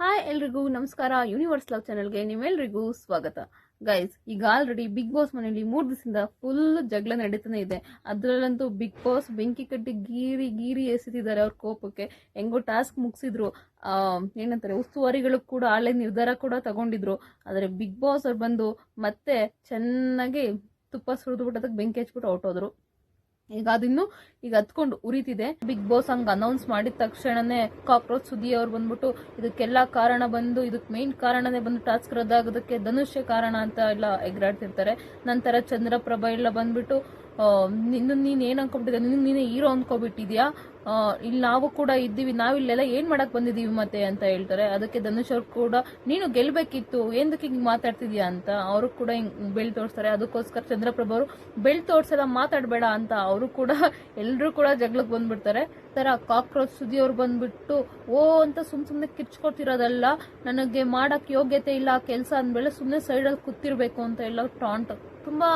Hi ಎಲ್ರಿಗೂ, ನಮಸ್ಕಾರ. Universe love ಚಾನಲ್ಗೆ ನಿಮ್ಮೆಲ್ರಿಗೂ ಸ್ವಾಗತ. ಗೈಸ್ ಈಗ ಆಲ್ರೆಡಿ ಬಿಗ್ ಬಾಸ್ ಮನೆಯಲ್ಲಿ ಮೂರು ದಿವಸದಿಂದ ಫುಲ್ ಜಗಳ ನಡೀತಾನೆ ಇದೆ. ಅದರಲ್ಲಂತೂ ಬಿಗ್ ಬಾಸ್ ಬೆಂಕಿ ಕಟ್ಟಿ ಗೀರಿ ಗೀರಿ ಎಸೆತಿದ್ದಾರೆ ಅವ್ರ ಕೋಪಕ್ಕೆ. ಹೆಂಗೋ ಟಾಸ್ಕ್ ಮುಗಿಸಿದ್ರು. ಏನಂತಾರೆ, ಉಸ್ತುವಾರಿಗಳು ಕೂಡ ಆಳೆ ನಿರ್ಧಾರ ಕೂಡ ತಗೊಂಡಿದ್ರು. ಆದರೆ ಬಿಗ್ ಬಾಸ್ ಅವ್ರು ಬಂದು ಮತ್ತೆ ಚೆನ್ನಾಗಿ ತುಪ್ಪ ಸುರಿದು ಬಿಟ್ಟು ಅದಕ್ಕೆ ಬೆಂಕಿ ಹಚ್ಬಿಟ್ಟು ಹೊರಟೋದ್ರು ಈಗ ಅದಿನ್ನು ಈಗ ಹತ್ಕೊಂಡು ಉರಿತಿದೆ. ಬಿಗ್ ಬಾಸ್ ಹಂಗ್ ಅನೌನ್ಸ್ ಮಾಡಿದ ತಕ್ಷಣನೇ ಕಾಕ್ರೋಚ್ ಸುದ್ದಿ ಅವ್ರು ಬಂದ್ಬಿಟ್ಟು ಇದಕ್ಕೆಲ್ಲ ಕಾರಣ ಬಂದು ಇದಕ್ಕೆ ಮೇನ್ ಕಾರಣನೇ ಬಂದು ಟಾಸ್ಕ್ ರದ್ದಾಗೋದಕ್ಕೆ ಧನುಷ್ಯ ಕಾರಣ ಅಂತ ಎಲ್ಲ ಎಗ್ರಾಡ್ತಿರ್ತಾರೆ. ನಂತರ ಚಂದ್ರಪ್ರಭಾ ಎಲ್ಲ ಬಂದ್ಬಿಟ್ಟು ನಿನ್ನ ನೀನ್ ಏನ್ ಅನ್ಕೊಬಿಟ್ಟಿದ್ಯಾ ನಿನ್ನ ನೀನೇ ಹೀರೋ ಅನ್ಕೊಬಿಟ್ಟಿದ್ಯಾ? ಇಲ್ಲಿ ನಾವು ಕೂಡ ಇದ್ದೀವಿ ನಾವಿಲ್ಲೆಲ್ಲ ಏನ್ ಮಾಡಕ್ ಬಂದಿದೀವಿ ಮತ್ತೆ ಅಂತ ಹೇಳ್ತಾರೆ. ಅದಕ್ಕೆ ಧನುಷ್ ಅವ್ರು ಕೂಡ, ನೀನು ಗೆಲ್ಬೇಕಿತ್ತು ಏನಕ್ಕೆ ಹಿಂಗ್ ಮಾತಾಡ್ತಿದ್ಯಾ ಅಂತ ಅವರು ಕೂಡ ಹಿಂಗ್ ಬೆಳ್ ತೋರಿಸ್ತಾರೆ. ಅದಕ್ಕೋಸ್ಕರ ಚಂದ್ರಪ್ರಭ ಅವರು ಬೆಳ್ ತೋರ್ಸೆಲ್ಲ ಮಾತಾಡ್ಬೇಡ ಅಂತ ಅವರು ಕೂಡ ಎಲ್ರು ಕೂಡ ಜಗಳಕ್ಕೆ ಬಂದ್ಬಿಡ್ತಾರೆ. ತರ ಕಾಕ್ರೋಚ್ ಸುದ್ದಿ ಅವ್ರು ಬಂದ್ಬಿಟ್ಟು, ಓ ಅಂತ ಸುಮ್ ಸುಮ್ನೆ ಕಿರ್ಚ್ಕೊತಿರೋದಲ್ಲ ನನಗೆ ಮಾಡಕ್ ಯೋಗ್ಯತೆ ಇಲ್ಲ ಕೆಲಸ ಅಂದ್ಮೇಲೆ ಸುಮ್ನೆ ಸೈಡಲ್ಲಿ ಕೂತಿರ್ಬೇಕು ಅಂತ ಎಲ್ಲ ಟಾಂಟ್ ತುಂಬಾ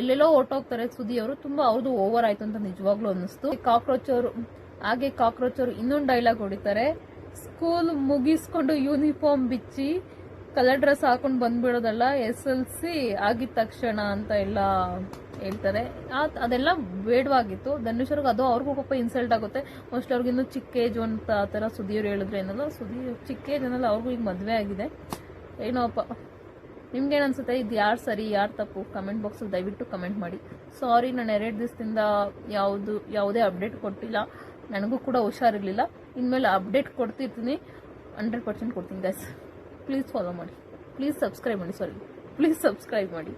ಎಲ್ಲೆಲ್ಲೋ ಹೊರ್ಟೋಗ್ತಾರೆ ಸುದ್ದಿ ಅವರು, ತುಂಬಾ ಅವ್ರದ್ದು ಓವರ್ ಆಯ್ತು ಅಂತ ನಿಜವಾಗ್ಲೂ ಅನ್ನಿಸ್ತು. ಕಾಕ್ರೋಚ್ ಅವರು ಹಾಗೆ ಕಾಕ್ರೋಚ್ ಅವರು ಇನ್ನೊಂದು ಡೈಲಾಗ್ ಹೊಡಿತಾರೆ. ಸ್ಕೂಲ್ ಮುಗಿಸ್ಕೊಂಡು ಯೂನಿಫಾರ್ಮ್ ಬಿಚ್ಚಿ ಕಲರ್ ಡ್ರೆಸ್ ಹಾಕೊಂಡು ಬಂದ್ಬಿಡೋದಲ್ಲ ಎಸ್ ಎಲ್ ಸಿ ಆಗಿದ ತಕ್ಷಣ ಅಂತ ಎಲ್ಲ ಹೇಳ್ತಾರೆ. ಅದೆಲ್ಲ ಬೇಡವಾಗಿತ್ತು. ಧನುಷ್ ಅವ್ರಿಗೆ ಅದು ಅವ್ರಿಗೂ ಪಾಪ ಇನ್ಸಲ್ಟ್ ಆಗುತ್ತೆ. ಮೋಸ್ಟ್ ಅವ್ರಿಗೆ ಇನ್ನೂ ಚಿಕ್ಕ ಏಜ್ ಅಂತ ಆ ಥರ ಸುದೀರ್ ಹೇಳಿದ್ರೆ ಏನಲ್ಲ ಸುದೀರ್ ಚಿಕ್ಕ ಏಜ್ ಏನಲ್ಲ ಅವ್ರಿಗೂ ಈಗ ಮದುವೆ ಆಗಿದೆ. ಏನೋಪ್ಪ ನಿಮ್ಗೇನು ಅನ್ಸುತ್ತೆ? ಇದು ಯಾರು ಸರಿ, ಯಾರು ತಪ್ಪು? ಕಮೆಂಟ್ ಬಾಕ್ಸಲ್ಲಿ ದಯವಿಟ್ಟು ಕಮೆಂಟ್ ಮಾಡಿ. ಸಾರಿ ನಾನು ಎರಡು ದಿವಸದಿಂದ ಯಾವುದು, ಯಾವುದೇ ಅಪ್ಡೇಟ್ ಕೊಟ್ಟಿಲ್ಲ. ನನಗೂ ಕೂಡ ಹುಷಾರಿರಲಿಲ್ಲ. ಇನ್ಮೇಲೆ ಅಪ್ಡೇಟ್ ಕೊಡ್ತಿರ್ತೀನಿ. ಹಂಡ್ರೆಡ್ ಪರ್ಸೆಂಟ್ ಕೊಡ್ತೀನಿ ಗೈಸ್ ಪ್ಲೀಸ್ ಫಾಲೋ ಮಾಡಿ. ಪ್ಲೀಸ್ ಸಬ್ಸ್ಕ್ರೈಬ್ ಮಾಡಿ ಸಾರಿ ಪ್ಲೀಸ್ ಸಬ್ಸ್ಕ್ರೈಬ್ ಮಾಡಿ.